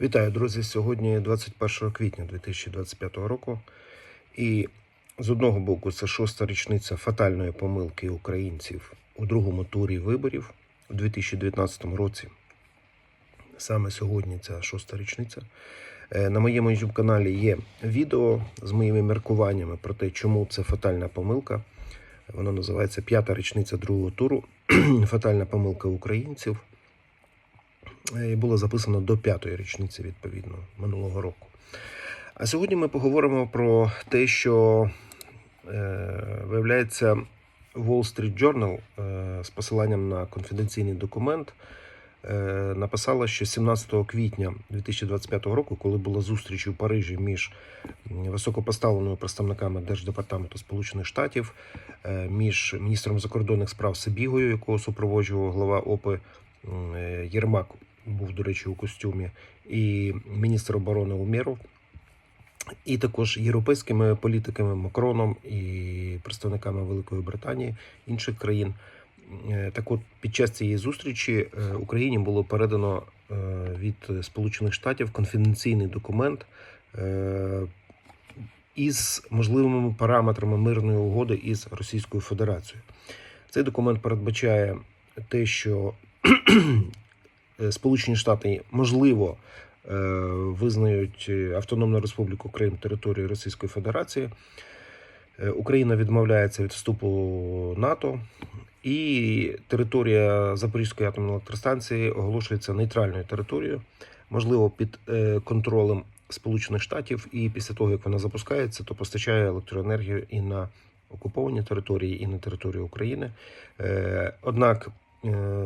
Вітаю, друзі! Сьогодні 21 квітня 2025 року. І з одного боку, це шоста річниця фатальної помилки українців у другому турі виборів у 2019 році. Саме сьогодні ця шоста річниця. Е, На моєму youtube каналі є відео з моїми міркуваннями про те, чому це фатальна помилка. Воно називається П'ята річниця другого туру. Фатальна помилка українців. Е, І було записано до п'ятої річниці, відповідно, минулого року. А сьогодні ми поговоримо про те, що е, виявляється Wall Street Journal е, з посиланням на конфіденційний документ написала, що 17 квітня 2025 року, коли була зустріч у Парижі між високопоставленими представниками Держдепартаменту Сполучених Штатів, між міністром закордонних справ Сибігою, якого супроводжував глава ОПИ Єрмак, був, до речі, у костюмі, і міністр оборони Умєров, і також європейськими політиками Макроном і представниками Великої Британії інших країн. Е, Так от, під час цієї зустрічі е, Україні було передано е, від Сполучених Штатів конфіденційний документ із можливими параметрами мирної угоди із Російською Федерацією. Цей документ передбачає те, що Сполучені Штати можливо е, визнають е, Автономну Республіку Крим територією Російської Федерації. Е, Україна відмовляється від вступу НАТО, і територія Запорізької атомної електростанції оголошується нейтральною територією, можливо, під е, контролем Сполучених Штатів. І після того, як вона запускається, то постачає електроенергію і на окуповані території, і на територію України. Е, Однак е,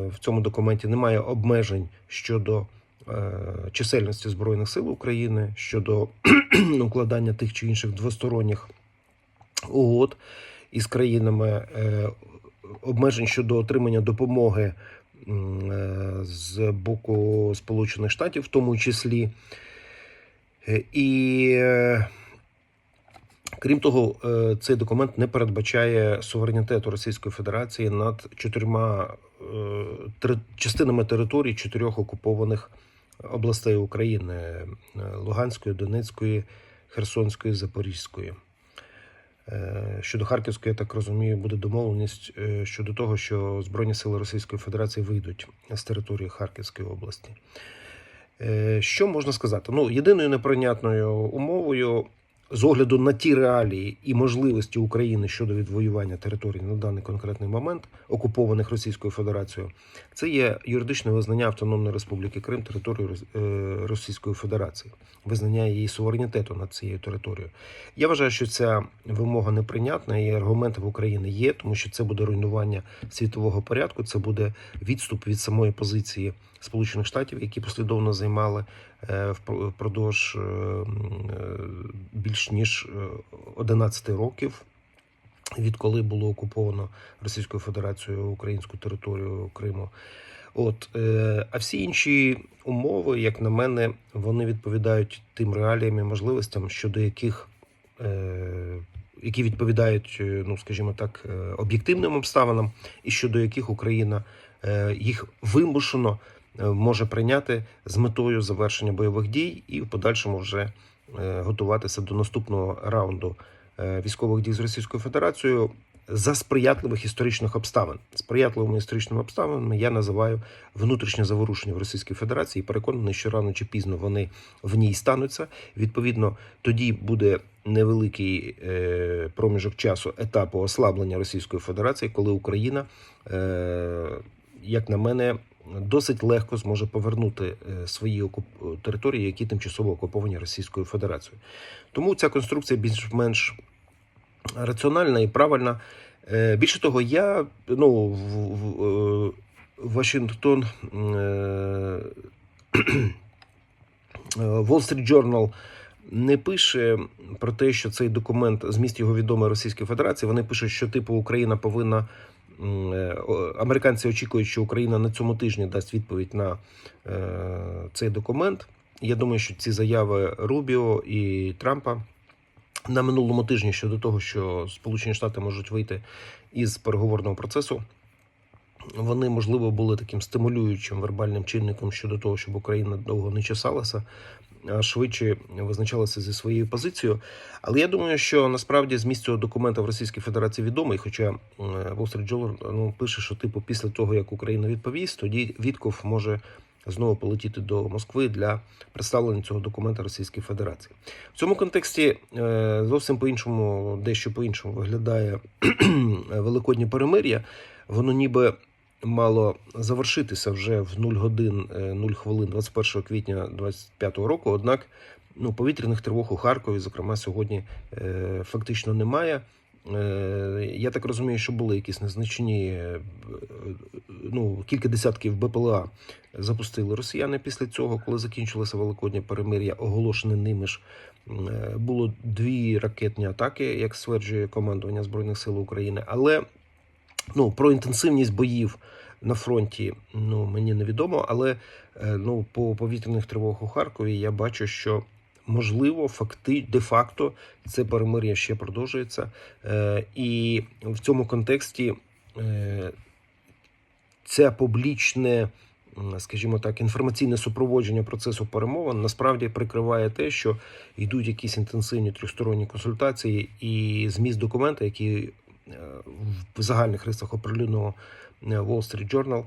в цьому документі немає обмежень щодо е, чисельності Збройних сил України, щодо укладання тих чи інших двосторонніх угод із країнами, е, обмежень щодо отримання допомоги е, з боку Сполучених Штатів, в тому числі. Е, І е, крім того, е, цей документ не передбачає суверенітету Російської Федерації над чотирма е, частинами територій чотирьох окупованих областей України: е, Луганської, Донецької, Херсонської, Запорізької. Щодо Харківської, я так розумію, буде домовленість щодо того, що Збройні сили Російської Федерації вийдуть з території Харківської області. Що можна сказати? Ну, єдиною неприйнятною умовою з огляду на ті реалії і можливості України щодо відвоювання територій на даний конкретний момент, окупованих Російською Федерацією, це є юридичне визнання Автономної Республіки Крим територією е, Російської Федерації, визнання її суверенітету над цією територією. Я вважаю, що ця вимога неприйнятна, і аргументи в Україні є, тому що це буде руйнування світового порядку, це буде відступ від самої позиції Сполучених Штатів, які послідовно займали е, впродовж е, е, більш ніж е, 11 років. Відколи було окуповано Російською Федерацією українську територію Криму, от е, а всі інші умови, як на мене, вони відповідають тим реаліям і можливостям, щодо яких е, які відповідають, е, ну скажімо так, е, об'єктивним обставинам, і щодо яких Україна е, їх вимушено е, може прийняти з метою завершення бойових дій і в подальшому вже е, готуватися до наступного раунду е, військових дій з Російською Федерацією за сприятливих історичних обставин. Сприятливими історичними обставинами я називаю внутрішнє заворушення в Російській Федерації. Переконаний, що рано чи пізно вони в ній стануться. Відповідно, тоді буде невеликий е, проміжок часу етапу ослаблення Російської Федерації, коли Україна, е, як на мене, досить легко зможе повернути е, свої окуп- території, які тимчасово окуповані Російською Федерацією. Тому ця конструкція більш-менш раціональна і правильна. Е, Більше того, я ну, в, в, Вашингтон е, Wall Street Journal не пише про те, що цей документ зміст його відомий Російській Федерації. Вони пишуть, що типу Україна повинна. Е, Американці очікують, що Україна на цьому тижні дасть відповідь на е, цей документ. Я думаю, що ці заяви Рубіо і Трампа на минулому тижні щодо того, що Сполучені Штати можуть вийти із переговорного процесу вони, можливо, були таким стимулюючим вербальним чинником щодо того, щоб Україна довго не чесалася, швидше визначалася зі своєю позицією. Але я думаю, що насправді зміст цього документа в Російській Федерації відомий. Хоча м, Wall Street Journal ну, пише, що типу після того, як Україна відповість, тоді Вітков може знову полетіти до Москви для представлення цього документа Російської Федерації. В цьому контексті е, зовсім по-іншому, дещо по-іншому виглядає Великоднє перемир'я. Воно ніби мало завершитися вже в 0 годин е, 0 хвилин 21 квітня 25 року. Однак ну, повітряних тривог у Харкові, зокрема, сьогодні е, фактично немає. Е, Я так розумію, що були якісь незначні е, ну, кілька десятків БПЛА запустили росіяни після цього, коли закінчилося великоднє перемир'я, оголошене ними ж. Е, Було дві ракетні атаки, як стверджує командування Збройних сил України. Але ну, про інтенсивність боїв на фронті ну, мені невідомо. Але е, ну, по повітряних тривогах у Харкові я бачу, що можливо, факти де-факто це перемир'я ще продовжується. Е, І в цьому контексті е, це публічне, скажімо так, інформаційне супроводження процесу перемовин насправді прикриває те, що йдуть якісь інтенсивні трьохсторонні консультації, і зміст документа, який в загальних рисах оприлюдненого е, Wall Street Journal,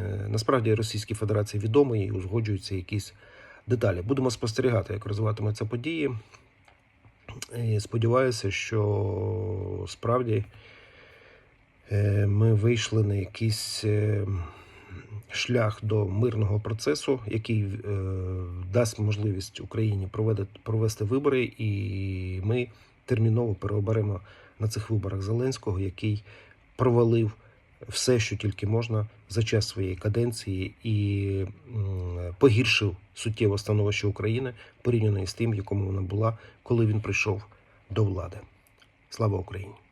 е, насправді Російській Федерації відомий і узгоджуються якісь деталі. Будемо спостерігати, як розвиватимуться події. І сподіваюся, що справді е, ми вийшли на якийсь шлях до мирного процесу, який дасть можливість Україні провести вибори, і ми терміново переоберемо на цих виборах Зеленського, який провалив все, що тільки можна за час своєї каденції, і погіршив суттєво становище України порівняно з тим, в якому вона була, коли він прийшов до влади. Слава Україні!